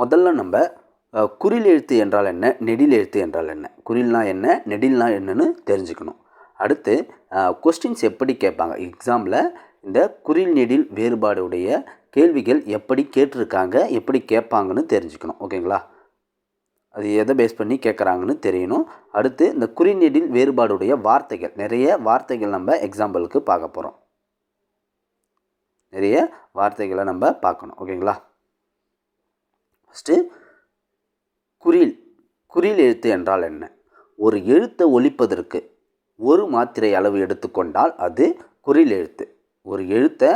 முதல்ல நம்ம குறில் எழுத்து என்றால் என்ன நெடில் எழுத்து என்றால் என்ன? குறில்னா என்ன நெடில்னா என்னன்னு தெரிஞ்சுக்கணும். அடுத்து கொஸ்டின்ஸ் எப்படி கேட்பாங்க? எக்ஸாமில் இந்த குறில் நெடில் வேறுபாடுடைய கேள்விகள் எப்படி கேட்டிருக்காங்க எப்படி கேட்பாங்கன்னு தெரிஞ்சுக்கணும். ஓகேங்களா? அது எதை பேஸ் பண்ணி கேட்குறாங்கன்னு தெரியணும். அடுத்து இந்த குறிநெடில் வேறுபாடுடைய வார்த்தைகள். நிறைய வார்த்தைகள் நம்ம எக்ஸாம்பிளுக்கு பார்க்க போகிறோம் நிறைய வார்த்தைகளை நம்ம பார்க்கணும். ஓகேங்களா? ஃபஸ்ட்டு குறில் குறில் எழுத்து என்றால் என்ன? ஒரு எழுத்தை ஒழிப்பதற்கு ஒரு மாத்திரை அளவு எடுத்துக்கொண்டால் அது குறில் எழுத்து. ஒரு எழுத்தை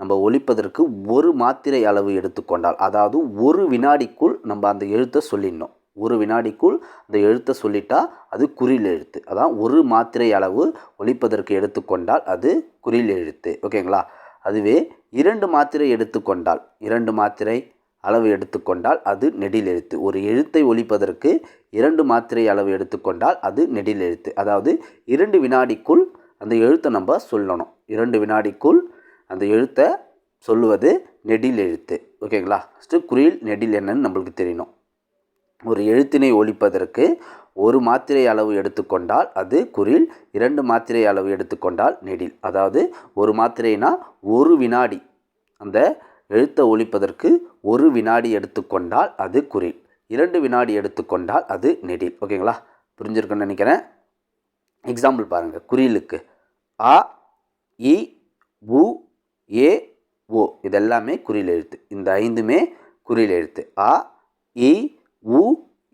நம்ம ஒழிப்பதற்கு ஒரு மாத்திரை அளவு எடுத்துக்கொண்டால் அதாவது ஒரு வினாடிக்குள் நம்ம அந்த எழுத்தை சொல்லிடணும். ஒரு வினாடிக்குள் அந்த எழுத்தை சொல்லிட்டா அது குறில் எழுத்து. அதான் ஒரு மாத்திரை அளவு ஒழிப்பதற்கு எடுத்துக்கொண்டால் அது குறில் எழுத்து. ஓகேங்களா? அதுவே இரண்டு மாத்திரை எடுத்துக்கொண்டால் இரண்டு மாத்திரை அளவு எடுத்துக்கொண்டால் அது நெடில் எழுத்து. ஒரு எழுத்தை ஒழிப்பதற்கு இரண்டு மாத்திரை அளவு எடுத்துக்கொண்டால் அது நெடில் எழுத்து. அதாவது இரண்டு வினாடிக்குள் அந்த எழுத்தை நம்ம சொல்லணும். இரண்டு வினாடிக்குள் அந்த எழுத்தை சொல்லுவது நெடில் எழுத்து. ஓகேங்களா? ஃபஸ்ட்டு குறில் நெடில் என்னன்னு நம்மளுக்கு தெரியணும். ஒரு எழுத்தினை ஒழிப்பதற்கு ஒரு மாத்திரை அளவு எடுத்துக்கொண்டால் அது குறில் இரண்டு மாத்திரை அளவு எடுத்துக்கொண்டால் நெடில். அதாவது ஒரு மாத்திரைனா ஒரு வினாடி அந்த எழுத்தை ஒழிப்பதற்கு ஒரு வினாடி எடுத்துக்கொண்டால் அது குறில் இரண்டு வினாடி எடுத்துக்கொண்டால் அது நெடில். ஓகேங்களா? புரிஞ்சிருக்குன்னு நினைக்கிறேன். எக்ஸாம்பிள் பாருங்கள் குறியலுக்கு அ இ உ ஏ ஓ. இதெல்லாமே குறியில் எழுத்து. இந்த ஐந்துமே குறியில் எழுத்து. அ இ உ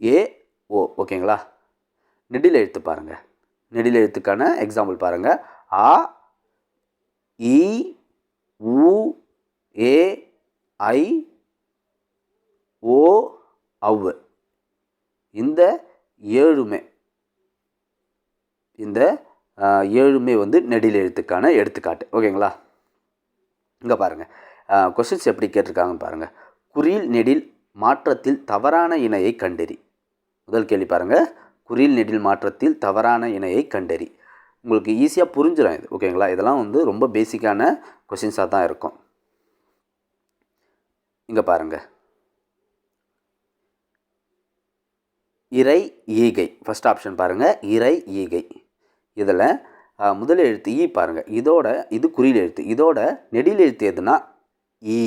ஏ ஓ. ஓகேங்களா? நெடில் எழுத்து பாருங்கள் நெடில் எழுத்துக்கான எக்ஸாம்பிள் பாருங்கள் ஆ இ உ ஏ ஐ ஓ அவ். இந்த ஏழுமே. இந்த ஏழுமே வந்து நெடில் எழுத்துக்கான எடுத்துக்காட்டு. ஓகேங்களா? இங்கே பாருங்கள் கொஸ்டின்ஸ் எப்படி கேட்டிருக்காங்கன்னு பாருங்கள் குறியில் நெடில் மாற்றத்தில் தவறான இணையை கண்டறி. முதல் கேள்வி பாருங்கள் குறியில் நெடில் மாற்றத்தில் தவறான இணையை கண்டறி. உங்களுக்கு ஈஸியாக புரிஞ்சிடும் இது. ஓகேங்களா? இதெல்லாம் வந்து ரொம்ப பேசிக்கான கொஷின்ஸாக தான் இருக்கும். இங்கே பாருங்கள் இறை ஈகை. ஃபஸ்ட் ஆப்ஷன் பாருங்கள் இறை ஈகை. இதில் முதல் எழுத்து ஈ பாருங்கள் இதோட இது குறியில் எழுத்து. இதோட நெடியில் எழுத்து எதுனா ஈ.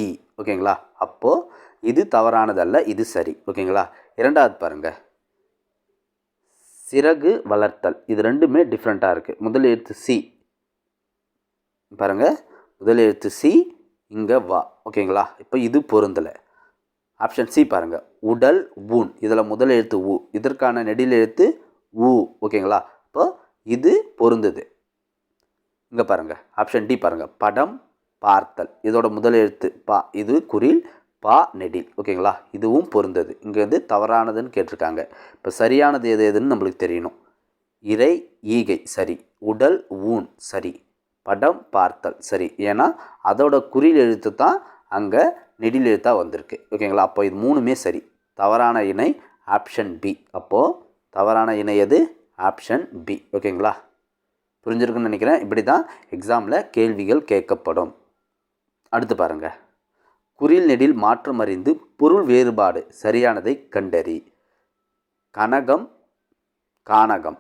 ஓகேங்களா? அப்போது இது தவறானதல்ல இது சரி. ஓகேங்களா? இரண்டாவது பாருங்கள் சிறகு வளர்த்தல். இது ரெண்டுமே டிஃப்ரெண்ட்டாக இருக்குது முதல் எழுத்து சி. பாருங்கள் முதல் எழுத்து சி இங்கே வா. ஓகேங்களா? இப்போ இது பொருந்தலை. ஆப்ஷன் சி பாருங்கள் உடல் ஊன் இதில் முதல் எழுத்து ஊ இதற்கான நெடில் எழுத்து ஊ ஓகேங்களா? இப்போ இது பொருந்தது. இங்கே பாருங்கள் ஆப்ஷன் டி பாருங்கள் படம் பார்த்தல். இதோட முதல் எழுத்து பா. இது குறில் பா நெடில். ஓகேங்களா? இதுவும் பொருந்தது. இங்கே வந்து தவறானதுன்னு கேட்டிருக்காங்க. இப்போ சரியானது எது எதுன்னு நம்மளுக்கு தெரியணும். இறை ஈகை. சரி. உடல் ஊன் சரி. படம் பார்த்தல். சரி. ஏன்னா அதோட குறில் எழுத்து தான் அங்கே நெடிலெழுத்தாக வந்திருக்கு. ஓகேங்களா? அப்போ இது மூணுமே சரி. தவறான இணை ஆப்ஷன் பி அப்போது தவறான இணை எது? ஆப்ஷன் பி ஓகேங்களா? புரிஞ்சிருக்குன்னு நினைக்கிறேன். இப்படி தான் எக்ஸாமில் கேள்விகள் கேட்கப்படும். அடுத்து பாருங்கள் குறில் நெடில் மாற்றம் அறிந்து பொருள் வேறுபாடு சரியானதை கண்டறி. கனகம் கானகம்.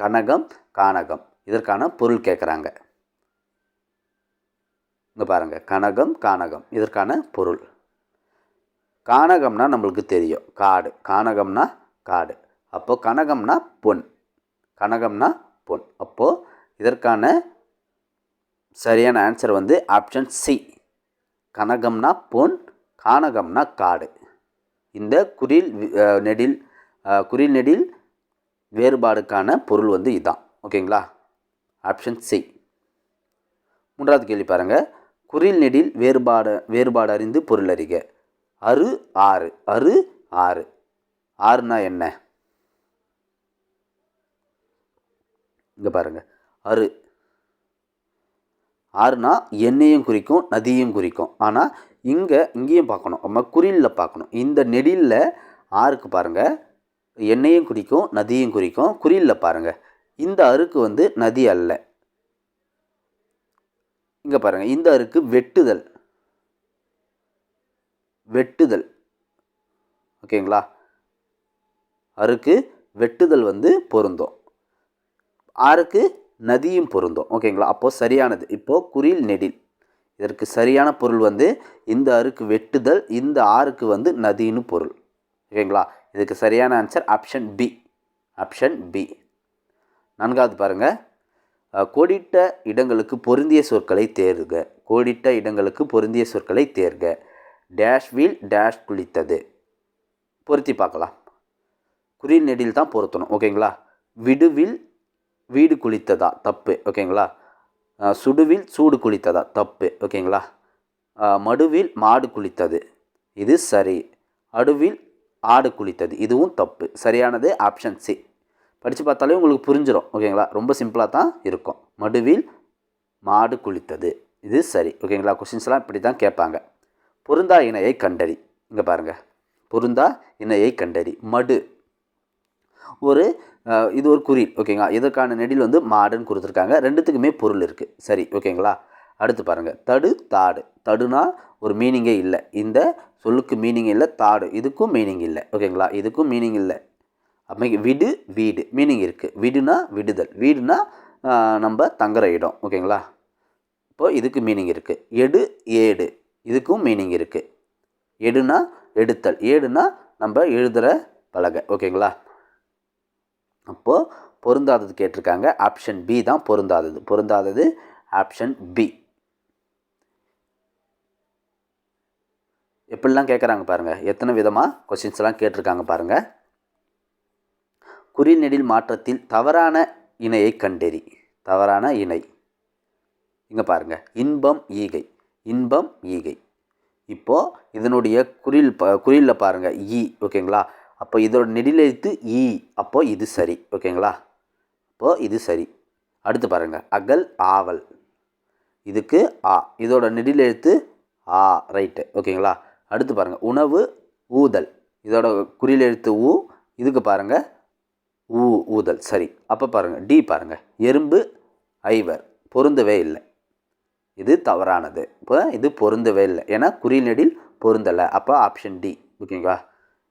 கனகம் கானகம். இதற்கான பொருள் கேட்குறாங்க. இங்கே பாருங்கள் கனகம் கானகம். இதற்கான பொருள். கானகம்னா நம்மளுக்கு தெரியும் காடு. கானகம்னா காடு. அப்போது கனகம்னா பொன். கனகம்னா பொன். அப்போது இதற்கான சரியான ஆன்சர் வந்து ஆப்ஷன் சி கனகம்னா பொன் கானகம்னா காடு. இந்த குரில் நெடில் குரில் நெடில் வேறுபாடுக்கான பொருள் வந்து இதுதான் ஓகேங்களா? ஆப்ஷன் சி மூன்றாவது கேள்வி பாருங்கள் குறில் நெடில் வேறுபாடு வேறுபாடு அறிந்து பொருள் அறிக அரு ஆறு. அரு ஆறு. ஆறுனா என்ன? இங்கே பாருங்கள் அரு ஆறுனா எண்ணெயும் குறிக்கும் நதியும் குறிக்கும். ஆனால் இங்கே இங்கேயும் பார்க்கணும் நம்ம குறிலில் பார்க்கணும் இந்த நெடிலில் ஆறுக்கு பாருங்கள் எண்ணெயும் குறிக்கும் நதியும் குறிக்கும். குறிலில் பாருங்கள் இந்த அருக்கு வந்து நதி அல்ல. இங்கே பாருங்கள் இந்த அருக்கு வெட்டுதல். வெட்டுதல். ஓகேங்களா? அருக்கு வெட்டுதல் வந்து பொருந்தும். ஆறுக்கு நதியும் பொருந்தும். ஓகேங்களா? அப்போது சரியானது. இப்போது குறில் நெடில். இதற்கு சரியான பொருள் வந்து இந்த அருக்கு வெட்டுதல் இந்த ஆறுக்கு வந்து நதின்னு பொருள். ஓகேங்களா? இதுக்கு சரியான answer option B option B நான்காவது பாருங்கள் கோடிட்ட இடங்களுக்கு பொருந்திய சொற்களை தேர்க. கோடிட்ட இடங்களுக்கு பொருந்திய சொற்களை தேர்க. டேஷ் வீல் டேஷ் குளித்தது. பொருத்தி பார்க்கலாம். குறில் நெடில் தான் பொருத்தணும். ஓகேங்களா? விடுவில் வீடு குளித்ததா? தப்பு. ஓகேங்களா? சுடுவில் சூடு குளித்ததா? தப்பு. ஓகேங்களா? மடுவில் மாடு குளித்தது. இது சரி. அடுவில் ஆடு குளித்தது. இதுவும் தப்பு. சரியானது ஆப்ஷன் சி. படித்து பார்த்தாலே உங்களுக்கு புரிஞ்சிடும் ஓகேங்களா? ரொம்ப சிம்பிளாக தான் இருக்கும். மடுவில் மாடு குளித்தது. இது சரி ஓகேங்களா? கொஷின்ஸ்லாம் இப்படி தான் கேட்பாங்க. பொருந்தா இணையை கண்டறி. இங்கே பாருங்கள் பொருந்தா இணையை கண்டறி. மடு. ஒரு இது ஒரு குறில் ஓகேங்களா? இதற்கான நெடில் வந்து மாடுன்னு கொடுத்துருக்காங்க. ரெண்டுத்துக்குமே பொருள் இருக்குது சரி ஓகேங்களா? அடுத்து பாருங்கள் தடு தாடு. தடுனா ஒரு மீனிங்கே இல்லை. இந்த சொல்லுக்கு மீனிங் இல்லை தாடு. இதுக்கும் மீனிங் இல்லை. ஓகேங்களா? இதுக்கும் மீனிங் இல்லை. அமை விடு வீடு. மீனிங் இருக்குது விடுனா விடுதல். வீடுனா நம்ம தங்குற இடம். ஓகேங்களா இப்போது இதுக்கு மீனிங் இருக்குது எடு ஏடு. இதுக்கும் மீனிங் இருக்குது எடுனா எடுத்தல். ஏடுனா நம்ம எழுதுகிற பலகை. ஓகேங்களா அப்போது பொருந்தாதது கேட்டிருக்காங்க. ஆப்ஷன் பி தான் பொருந்தாதது. பொருந்தாதது ஆப்ஷன் பி எப்படிலாம் கேட்குறாங்க பாருங்கள் எத்தனை விதமாக கொஷின்ஸ்லாம் கேட்டிருக்காங்க பாருங்கள் குறிநெடில் மாற்றத்தில் தவறான இணையை கண்டறி. தவறான இணை. இங்கே பாருங்கள் இன்பம் ஈகை. இன்பம் ஈகை. இப்போது இதனுடைய குறில் ப குறியில் பாருங்கள் ஈ ஓகேங்களா? அப்போ இதோட நெடிலெழுத்து ஈ அப்போது இது சரி ஓகேங்களா? அப்போது இது சரி. அடுத்து பாருங்கள் அகல் ஆவல். இதுக்கு ஆ. இதோட நெடிலெழுத்து ஆ ரைட்டு ஓகேங்களா? அடுத்து பாருங்கள் உணவு ஊதல். இதோட குறியில் எழுத்து ஊ இதுக்கு பாருங்கள் ஊ ஊதல். சரி அப்போ பாருங்கள் டி பாருங்கள் எறும்பு ஐவர். பொருந்தவே இல்லை. இது தவறானது. இப்போ இது பொருந்தவே இல்லை. ஏன்னா குறில் நெடில் பொருந்தலை. அப்போ ஆப்ஷன் டி ஓகேங்களா?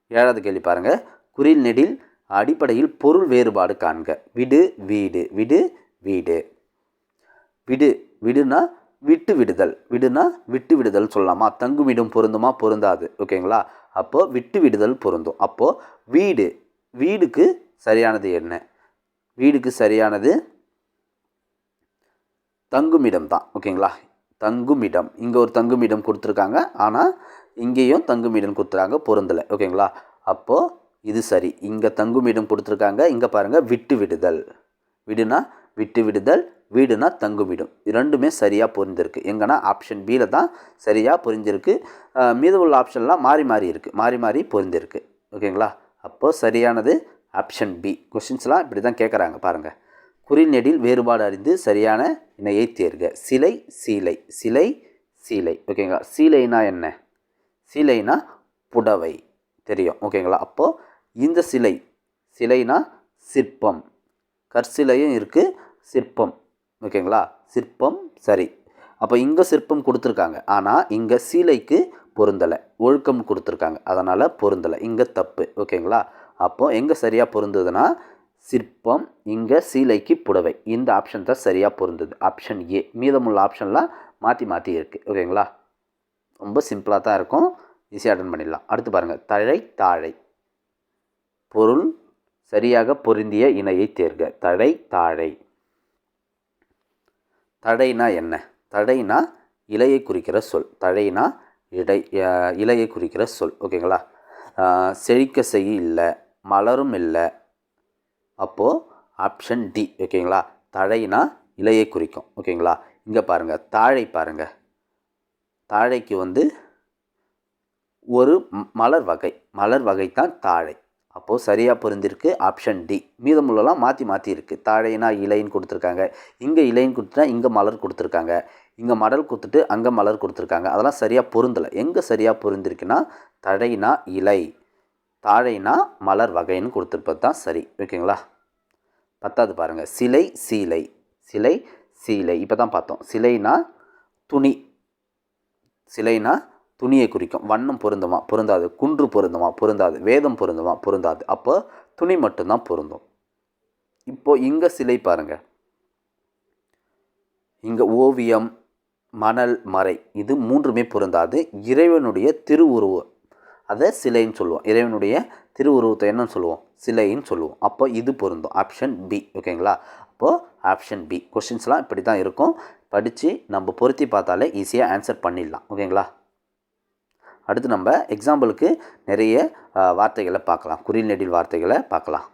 ஏழாவது கேள்வி பாருங்கள் குறில் நெடில் அடிப்படையில் பொருள் வேறுபாடு காண்க. விடு வீடு. விடு வீடு. விடு விடுனா விட்டு விடுதல். விடுனா விட்டு விடுதல் சொல்லலாமா? தங்குமிடம் பொருந்துமா? பொருந்தாது. ஓகேங்களா? அப்போது விட்டு விடுதல் பொருந்தும். அப்போது வீடு வீடுக்கு சரியானது என்ன? வீடுக்கு சரியானது தங்குமிடம் தான் ஓகேங்களா? தங்குமிடம். இங்கே ஒரு தங்குமிடம் கொடுத்துருக்காங்க. ஆனால் இங்கேயும் தங்குமிடம் கொடுத்துருக்காங்க பொருந்தலை. ஓகேங்களா? அப்போது இது சரி. இங்கே தங்குமிடம் கொடுத்துருக்காங்க. இங்கே பாருங்கள் விட்டு விடுதல். விடுனா விட்டு விடுதல் வீடுனா தங்குமிடம். இது ரெண்டுமே சரியாக பொருந்திருக்கு. எங்கன்னா ஆப்ஷன் பியில் தான் சரியாக பொருந்திருக்கு அஹ் மீத உள்ள ஆப்ஷன்லாம் மாறி மாறி இருக்குது மாறி மாறி பொருந்திருக்கு. ஓகேங்களா? அப்போது சரியானது ஆப்ஷன் பி. கொஷின்ஸ்லாம் இப்படி தான் கேட்குறாங்க பாருங்கள் குறிநெடில் வேறுபாடு அறிந்து சரியான இணையை தேர்க. சிலை சீலை. சிலை சீலை. ஓகேங்களா சீலைனா என்ன? சீலைனா புடவை. தெரியும். ஓகேங்களா அப்போது இந்த சிலை சிலைனா சிற்பம். கற்சிலையும் இருக்குது சிற்பம். ஓகேங்களா சிற்பம் சரி. அப்போ இங்கே சிற்பம் கொடுத்துருக்காங்க. ஆனால் இங்கே சீலைக்கு பொருந்தலை. ஒழுக்கம் கொடுத்துருக்காங்க. அதனால் பொருந்தலை. இங்கே தப்பு. ஓகேங்களா அப்போது எங்கே சரியாக பொருந்ததுன்னா சிற்பம் இங்கே சீலைக்கு புடவை. இந்த ஆப்ஷன் தான் சரியாக பொருந்தது. ஆப்ஷன் ஏ மீதமுள்ள ஆப்ஷன்லாம் மாற்றி மாற்றி இருக்குது ஓகேங்களா ரொம்ப சிம்பிளாக தான் இருக்கும். ஈஸியாக அட்டன் பண்ணிடலாம். அடுத்து பாருங்கள் தழை தாழை. பொருள் சரியாக பொருந்திய இணையை தேர்க. தழை தாழை. தடைனா என்ன? தடைனா இலையை குறிக்கிற சொல். தழைனா இடை இலையை குறிக்கிற சொல். ஓகேங்களா செழிக்க செய்ய இல்லை. மலரும் இல்லை. அப்போது ஆப்ஷன் டி ஓகேங்களா தழைனா இலையை குறிக்கும் ஓகேங்களா இங்கே பாருங்கள் தாழை பாருங்கள் தாழைக்கு வந்து ஒரு மலர் வகை. மலர் வகை தான் தாழை. அப்போது சரியாக பொருந்திருக்கு ஆப்ஷன் டி மீதமுள்ளலாம் மாற்றி மாற்றி இருக்குது தாழைனா இலைன்னு கொடுத்துருக்காங்க. இங்கே இலைன்னு கொடுத்துட்டா இங்கே மலர் கொடுத்துருக்காங்க. இங்கே மடல் கொடுத்துட்டு அங்கே மலர் கொடுத்துருக்காங்க. அதெல்லாம் சரியாக பொருந்தலை. எங்கே சரியாக பொருந்திருக்குன்னா தழைனா இலை. தாழைனா மலர் வகைன்னு கொடுத்துருப்பது தான் சரி. ஓகேங்களா? பத்தாவது பாருங்கள் சிலை சீலை. சிலை சீலை. இப்போ தான் பார்த்தோம். சிலைனா துணி. சிலைனா துணியை குறிக்கும். வண்ணம் பொருந்துமா? பொருந்தாது. குன்று பொருந்துமா? பொருந்தாது. வேதம் பொருந்துமா? பொருந்தாது. அப்போ துணி மட்டும்தான் பொருந்தும். இப்போது இங்கே சிலை பாருங்கள் இங்கே ஓவியம் மணல் மறை. இது மூன்றுமே பொருந்தாது. இறைவனுடைய திருவுருவம் அதை சிலைன்னு சொல்லுவோம். இறைவனுடைய திருவுருவத்தை என்னன்னு சொல்லுவோம். சிலைன்னு சொல்லுவோம். அப்போ இது பொருந்தும். ஆப்ஷன் பி ஓகேங்களா அப்போது ஆப்ஷன் பி கொஷின்ஸ்லாம் இப்படி தான் இருக்கும். படித்து நம்ம பொருத்தி பார்த்தாலே ஈஸியாக ஆன்சர் பண்ணிடலாம். ஓகேங்களா அடுத்து நம்ம எக்ஸாம்பிளுக்கு நிறைய வார்த்தைகளை பார்க்கலாம். குறிநெடில் வார்த்தைகளை பார்க்கலாம்.